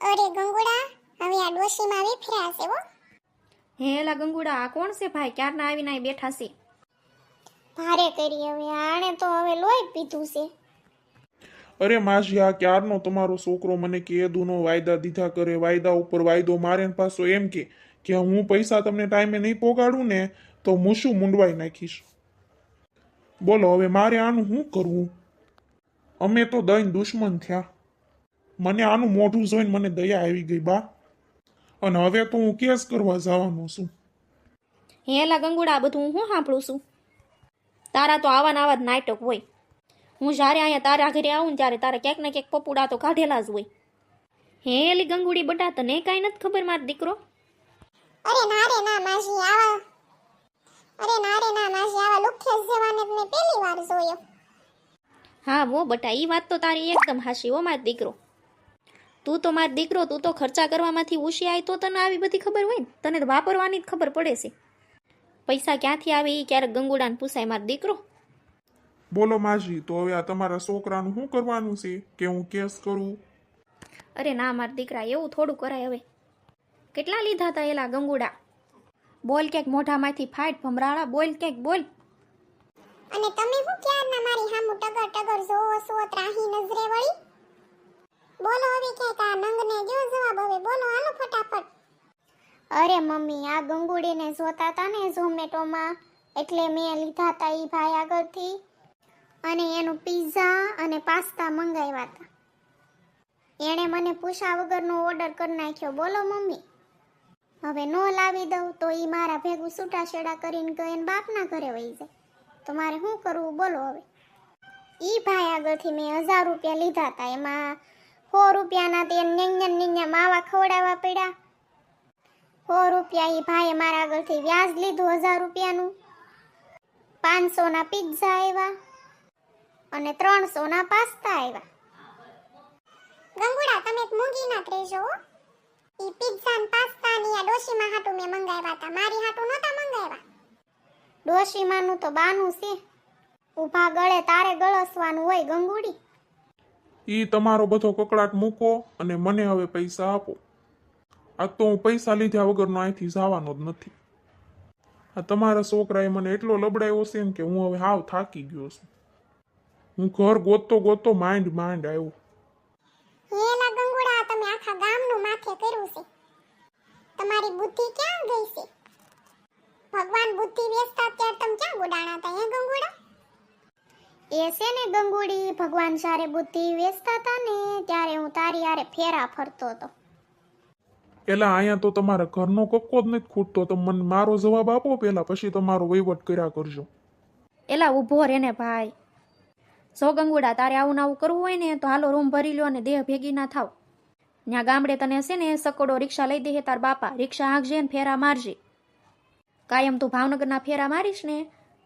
અરે ગંગુડા હવે આ ડોશીમાં વિફર્યા છે હો. હે એલા ગંગુડા આ કોણ છે ભાઈ? ક્યારના આવીને અહીં બેઠા છે? ભારે કરી હવે આણે તો હવે લોહી પીધું છે. અરે માસી આ ક્યારનો તમારો છોકરો મને કે દૂનો વાયદા દીધા કરે? વાયદા ઉપર વાયદો મારે ને પાછો એમ કે કે હું પૈસા તમને ટાઈમે નહીં પોગાડું ને તો હું શું મૂંડવાઈ નાખીશ? બોલો હવે મારે આનું શું કરવું? અમે તો દઈને દુશ્મન થયા. મને આનું મોઢું જોઈને મને દયા આવી ગઈ બા. અને હવે તો હું કેસ કરવા જવાનો છું. હે એલા ગંગુડા આ બધું હું સાંભળું છું? તારા તો આવા આવા જ નાટક હોય. હું જ્યારે અહીંયા તારા ઘરે આવું ને ત્યારે તારે ક્યાંક ને ક્યાંક પપુડા તો કાઢેલા જ હોય. હે એલી ગંગુડી બટા તને કાંઈ નથી ખબર મારો દીકરો? અરે ના રે ના માસી આવા. અરે ના રે ના માસી આવા લુખ્યા જવાને મેં પહેલી વાર જોયો. હા વો બટા એ વાત તો તારી એકદમ હાશી હો મારો દીકરો. તું તો માર દીકરો તું તો ખર્ચા કરવામાંથી હોશિયાર તો તને આવી બધી ખબર હોય ને? તને વાપરવાની જ ખબર પડે છે. પૈસા ક્યાંથી આવે એ ક્યારેક ગંગુડાને પૂછાય માર દીકરો? બોલો માજી તો હવે આ તમારા છોકરાનું શું કરવાનું છે? કે હું કેસ કરું? અરે ના માર દીકરા એવું થોડું કરાય હવે. કેટલા લીધા હતા એલા ગંગુડા? બોલ ક્યાંક મોઢામાંથી ફાટ ભમરાળા બોલ કેક બોલ. અને તમે હું ક્યારના મારી હામું ટગર ટગર જોવો છો ત્રાહી નજરે વળી? બોલો હવે ક્યાંક આ નંગને જો જવાબ હવે, બોલો હાલો ફટાફટ. અરે મમ્મી, આ ગંગુડીને જોતા હતા ને ઝોમેટોમાં. એટલે મેં લીધા હતા એ ભાઈ આગળથી. અને એનું પીઝા અને પાસ્તા મંગાવ્યા હતા એણે મને પૂછા વગરનો ઓર્ડર કરી નાખ્યો. બોલો મમ્મી. હવે નો લાવી દઉં તો એ મારા ભેગું છૂટાછેડા કરીને ગઈને બાપના ઘરે વહી જાય. તો મારે શું કરવું? બોલો હવે. એ ભાઈ આગળથી મેં હજાર રૂપિયા લીધા હતા એમાં સો રૂપિયાના તે ન્યંજન ન્યંજન માવા ખવડાવવા પડ્યા. સો રૂપિયા એ ભાઈએ મારા આગળથી વ્યાજ લીધું હજાર રૂપિયાનું. પાંચસોના પિઝા આવ્યા અને ત્રણસોના પાસ્તા આવ્યા ગંગુડા તમે મૂંગી ના રહેજો ઈ પિઝા ને પાસ્તા ની આ ડોશીમાં હાટુ મેં મંગાવ્યા હતા મારી હાટુ નહોતા મંગાવ્યા. ડોશીમાનું તો બાનું છે. ઊભા ગળે તારે ગળસવાનું હોય ગંગુડી. એ તમારો બધો કકડાટ મૂકો અને મને હવે પૈસા આપો. આ તો હું પૈસા લીધા વગરનો અહીંથી જવાનો જ નથી. આ તમારા છોકરાએ મને એટલો લબડાયો છે ને કે હું હવે હાવ થાકી ગયો છું. હું ઘર ગોતતો ગોતતો માંડ માંડ આવ્યો. હેલા ગંગુડા તમે આખા ગામનું માથે કર્યું છે. તમારી બુદ્ધિ ક્યાં ગઈ છે? ભગવાન તમે એ છે ને ગંગુડી ભગવાન સારે બુદ્ધિ વેચતા હતા ને ત્યારે હું તારી હારે ફેરા ફરતો હતો. એટલે અહીંયા તો તમારા ઘરનો કક્કો જ નથી ખૂટતો. તો મને મારો જવાબ આપો પહેલા પછી તમારો વહીવટ કર્યા કરજો. એલા ઊભો રે ને ભાઈ. જો ગંગુડા તારે આવું ને આવું કરવું હોય ને તો હાલો રૂમ ભરી લો અને દેહ ભેગી ના થાવ. ત્યાં ગામડે તને છે ને સકડો રિક્ષા લઈ દે તાર બાપા. રિક્ષા હાંકજે ને ફેરા મારજે. કાયમ તું ભાવનગરના ફેરા મારીશ ને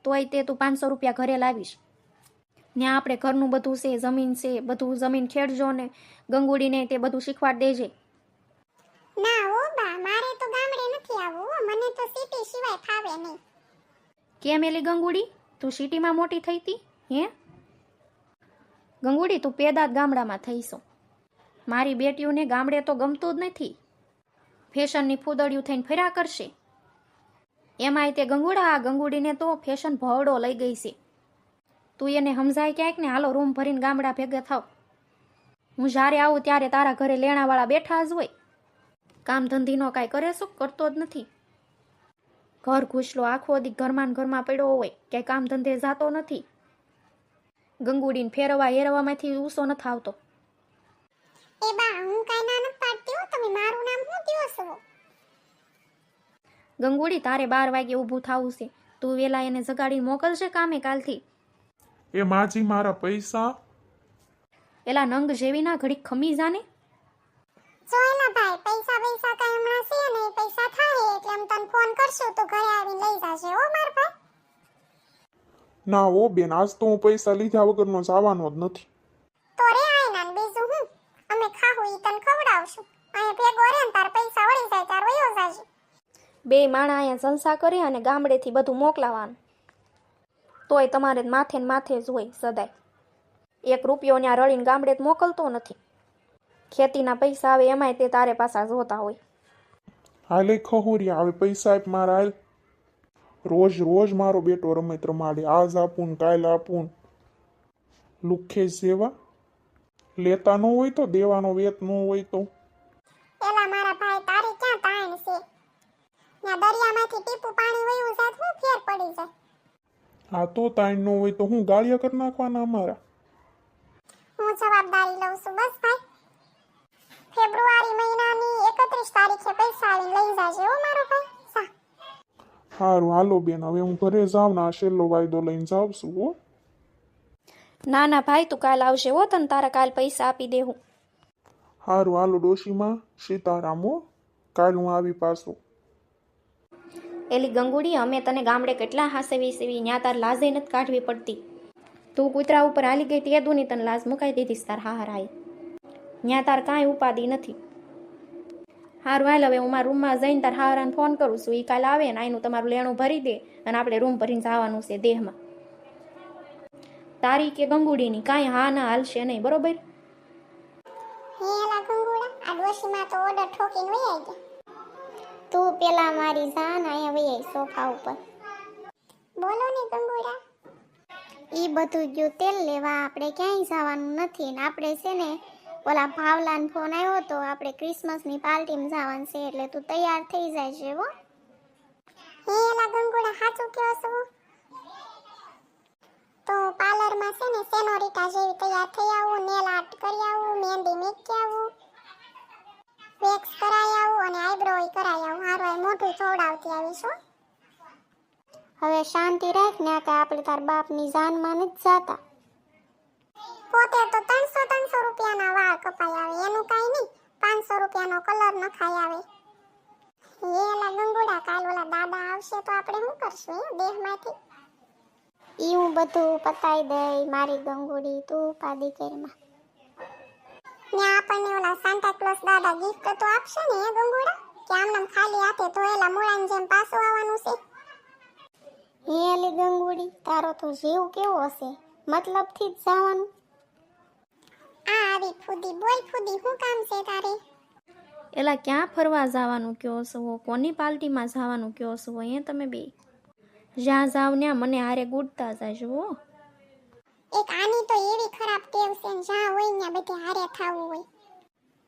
તોય તે તું પાંચસો રૂપિયા ઘરે લાવીશ. ત્યાં આપણે ઘરનું બધું છે જમીન છે બધું જમીન ખેડજો ને ગંગુડીને તે બધું શીખવાડ દેજે. ના ઓ બા મારે તો ગામડે નથી આવવું મને તો સિટી સિવાય ફાવે નહીં. કેમ એલી ગંગુડી તું સિટીમાં મોટી થઈ તી હે? ગંગુડી તું પેદા જ ગામડામાં થઈશો મારી બેટીઓને ગામડે તો ગમતું જ નથી. ફેશનની ફૂદડિયું થઈને ફેરા કરશે. એમાંય તે ગંગુડા આ ગંગુડીને તો ફેશન ભવડો લઈ ગઈ છે. તું એને સમજાય ક્યાંક ને હાલો રૂમ ભરીને ગામડા ભેગા થાવ. હું જ્યારે આવું ત્યારે તારા ઘરે લેણાવાળા બેઠા જ હોય. કામ ધંધીનો કાંઈ કરે શું? કરતો જ નથી. ઘર ઘૂસલો આખો દી ઘરમાં ઘરમાં પડ્યો હોય. ક્યાંય કામ ધંધે જાતો નથી. ગંગુડીને ફેરવા હેરવામાંથી ઊસો નથી આવતો. એ બા હું કાઈ ના પાડતી હો. તમે મારું નામ શું દ્યો છો? ગંગુડી તારે બાર વાગે ઊભું થવું છે. તું વેલા એને જગાડી મોકલશે કામે કાલથી. એ માજી મારા પૈસા? એલા નંગ જેવી ના ઘડી ખમી જાને જોયેલા ભાઈ પૈસા પૈસા કઈ હમણાં છે નહીં પૈસા થાય એટલે હું તને ફોન કરશું તો ઘરે આવી લઈ જાશે હો માર ભાઈ. ના ઓ બેન આજ તો હું પૈસા લીધા વગરનો જવાનો જ નથી. તો રે આયના ને બીજું હું? અમે ખાહું ઈ તને ખવડાવશું. અહીંયા ભેગો રે ને તાર પૈસા વળી જાય તાર વયો જાશે બે માણા અહીંયા જલસા કરી અને ગામડેથી બધું મોકલાવાનું. તોય તમારે માથે ને માથે જ હોય સદાય. એક રૂપિયો ત્યાં રળીને ગામડે જ મોકલતો નથી. ખેતીના પૈસા આવે એમાંય તે તારે પાછા જોતા હોય. હાલે ખહુરી આવે પૈસા આપ મારા હાલ. રોજ રોજ મારો બેટો રમત રમાડે આજ આપું ને કાલ આપું લુખે સેવા. જેવા લેતા ન હોય તો દેવાનો વેત ન હોય તો. એલા મારા ભાઈ તારી ક્યાં તાણ છે? ના દરિયામાંથી ટીપું પાણી વયું જાત હું ફેર પડી જાય. આ તો તાણ ન હોય તો હું ગાળિયા કરી નાખવાના અમારા. હું જવાબદારી લઉં છું બસ ભાઈ. ફેબ્રુઆરી મહિનાની એકત્રીસ તારીખે પૈસા આવીને લઈ જાજે હો મારો ભાઈ. સા સારું હાલો બેન હવે હું ઘરે જાઉં ને આ છેલ્લો વાયદો લઈને જાઉં છું હો. ના ના ભાઈ તું કાલ આવશે હો તને તારા કાલ પૈસા આપી દેહું. સારું હાલો ડોશીમાં સીતારામ હો. કાલ હું આવી પાછો. એલી ગંગુડી, અમે તને ગામડે કેટલા હાસેવી સેવી, ન્યા તાર લાજે નથી કાઢવી પડતી. તું કૂતરા ઉપર હાલી ગઈ તે દુની તને લાજ મુકાઈ દીધી તાર હા હારાએ ન્યા તાર કાંઈ ઉપાદી નથી. હારું, હાલ હવે હું મારા રૂમમાં જઈને તાર હારાને ફોન કરું છું. એ કાલ આવે ને આનું તમારું લેણું ભરી દે અને આપણે રૂમ ભરીને જવાનું છે દેહમાં. તારી કે ગંગુડીની કાંઈ હા ના હાલશે નહીં, બરોબર? હે એલા ગંગુડા, આ ડોશીમાં તો ઓર્ડર ઠોકીને વહી આવી ગયા. તું પેલા મારી જાન અહીંયા આવી સોફા ઉપર. બોલો ને ગંગુરા. ઈ બધું ગયું તેલ લેવા આપણે ક્યાંય જવાનું નથી ને આપણે છે ને ઓલા ભાવલાન ફોન આવ્યો તો આપણે ક્રિસમસની પાર્ટીમાં જવાનું છે એટલે તું તૈયાર થઈ જાય છે હો. હે એલા ગંગુડા સાચું કહો છો? તો પાર્લરમાં છે ને સેનોરિટા જેવી તૈયાર થઈ આવું નેલ આર્ટ કરી આવું, મહેંદી મેકી આવું વેક્સ કરાઈ આવું અને આઈબ્રો એ હવે શાંતિ રાખ, ને કે આપણે તાર બાપની જાનમાં નથી જાતા. પોતે તો ત્રણસો ત્રણસો રૂપિયાના વાળ કપાઈ આવે, એનું કાંઈ નહીં, પાંચસો રૂપિયાનો કલર નખાઈ આવે. એલા ગંગુડા કાલ ઓલા દાદા આવશે તો આપણે શું કરશું દેહમાંથી? ઈ હું બધું પતાઈ દઈ મારી ગંગુડી, તું પાદી કરીમાં ને આપણને ઓલા સાન્ટા ક્લોઝ દાદા ગિફ્ટ તો આપશે ને ગંગુડા? કે આમનામ ખાલી હાથે એલા મૂળાની જેમ પાછું આવવાનું છે. હે એલી ગંગુડી તારો તો જીવ કેવો હશે? મતલબથી જ જવાનું. આ આવી ફૂદી બોલ ફૂદી શું કામ છે તારે? એલા ક્યાં ફરવા જવાનું કયો છો? કોની પાર્ટીમાં જવાનું કયો છો? એ તમે બે. જ્યાં જાવ ને મને હારે ગુડતા જાજો હો. એક આની તો એવી ખરાબ ટેવ છે જ્યાં હોય ત્યાં બધે હારે થાવું હોય.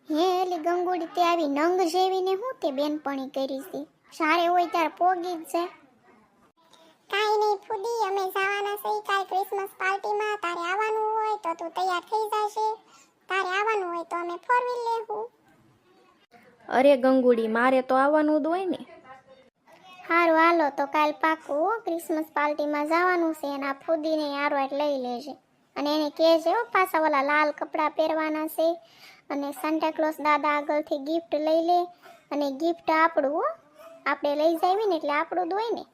હે એલી ગંગુડી તે આવી નંગ જેવીને હું તે બેનપણી કરી છે? સારે હોય ત્યારે પોગી જ છે કાંઈ નહીં ફૂદી અમે જવાના છે કાલ ક્રિસમસ પાર્ટીમાં. તારે આવવાનું હોય તો તું તૈયાર થઈ જશે તારે આવવાનું હોય તો અમે ફોર વ્હીલ લેવું. અરે ગંગુડી મારે તો આવવાનું જ હોય ને. હારું હાલો તો કાલ પાકું હો, ક્રિસમસ પાર્ટીમાં જવાનું છે અને આ ફૂદીને આરવાટ લઈ લેજે. અને એને કહેજે, હો, પાછા ઓલા લાલ કપડાં પહેરવાના છે અને સાન્ટાક્લોઝ દાદા આગળથી ગિફ્ટ લઈ લે અને ગિફ્ટ આપણું આપણે લઈ જાવી ને એટલે આપણું જ ને.